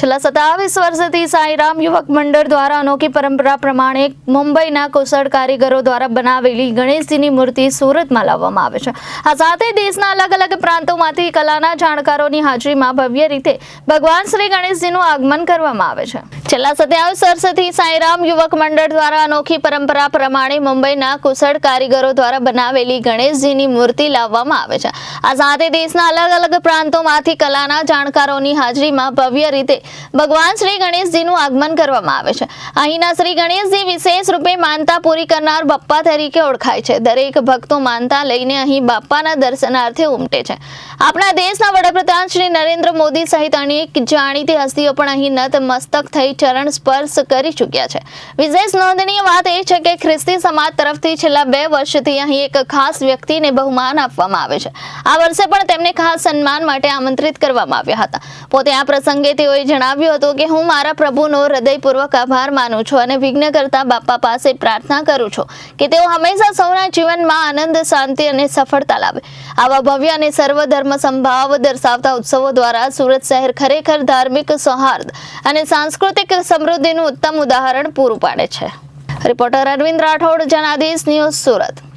છેલ્લા સત્તાવીસ વર્ષથી સાંઈરામ યુવક મંડળ દ્વારા અનોખી પરંપરા પ્રમાણે મુંબઈના કુશળ કારીગરો દ્વારા બનાવેલી ગણેશજીની મૂર્તિ સુરતમાં લાવવામાં આવે છે. આ સાથે દેશના અલગ અલગ પ્રાંતોમાંથી કલાના જાણકારોની હાજરીમાં ભવ્ય રીતે ભગવાન શ્રી ગણેશજીનું આગમન કરવામાં આવે છે. છેલ્લા સત્યાવીસ વર્ષથી સાંઈરામ યુવક મંડળ દ્વારા અનોખી પરંપરા પ્રમાણે મુંબઈના કુશળ કારીગરો દ્વારા બનાવેલી ગણેશજીની મૂર્તિ લાવવામાં આવે છે. આ સાથે દેશના અલગ અલગ પ્રાંતોમાંથી કલાના જાણકારોની હાજરીમાં ભવ્ય રીતે ભગવાન શ્રી ગણેશજીનું આગમન કરવામાં આવે છે. અહીંના શ્રી ગણેશજી વિશેષ રૂપે માનતા પૂરી કરનાર બપ્પા તરીકે ઓળખાય છે. દરેક ભક્તો માનતા લઈને અહીં બાપ્પાના દર્શનાર્થે ઉમટે છે. આપણા દેશના વડાપ્રધાન શ્રી નરેન્દ્ર મોદી સહિત અનેક જાણીતી હસ્તીઓ પણ અહીં નત થઈ ચરણ સ્પર્શ કરી ચૂક્યા છે. વિશેષ નોંધનીય વાત એ છે કે ખ્રિસ્તી સમાજ તરફથી છેલ્લા બે વર્ષથી અહીં એક ખાસ વ્યક્તિને બહુમાન આપવામાં આવે છે. આ વર્ષે પણ તેમને ખાસ સન્માન માટે આમંત્રિત કરવામાં આવ્યા હતા. પોતે આ પ્રસંગે તેઓએ જણાવ્યું હતું કે હું મારા પ્રભુનો હૃદયપૂર્વક આભાર માનું છું અને વિઘ્ન કરતા બાપા પાસે પ્રાર્થના કરું છું કે તેઓ હંમેશા સૌના જીવનમાં આનંદ, શાંતિ અને સફળતા લાવે. આવા ભવ્ય અને સર્વધર્મ સંભાવ દર્શાવતા ઉત્સવો દ્વારા સુરત શહેર ખરેખર ધાર્મિક સૌહાર્દ અને સાંસ્કૃતિક સમૃદ્ધિનું ઉત્તમ ઉદાહરણ પૂરું પાડે છે. Reporter Arvind Rathod, Janadesh news Surat.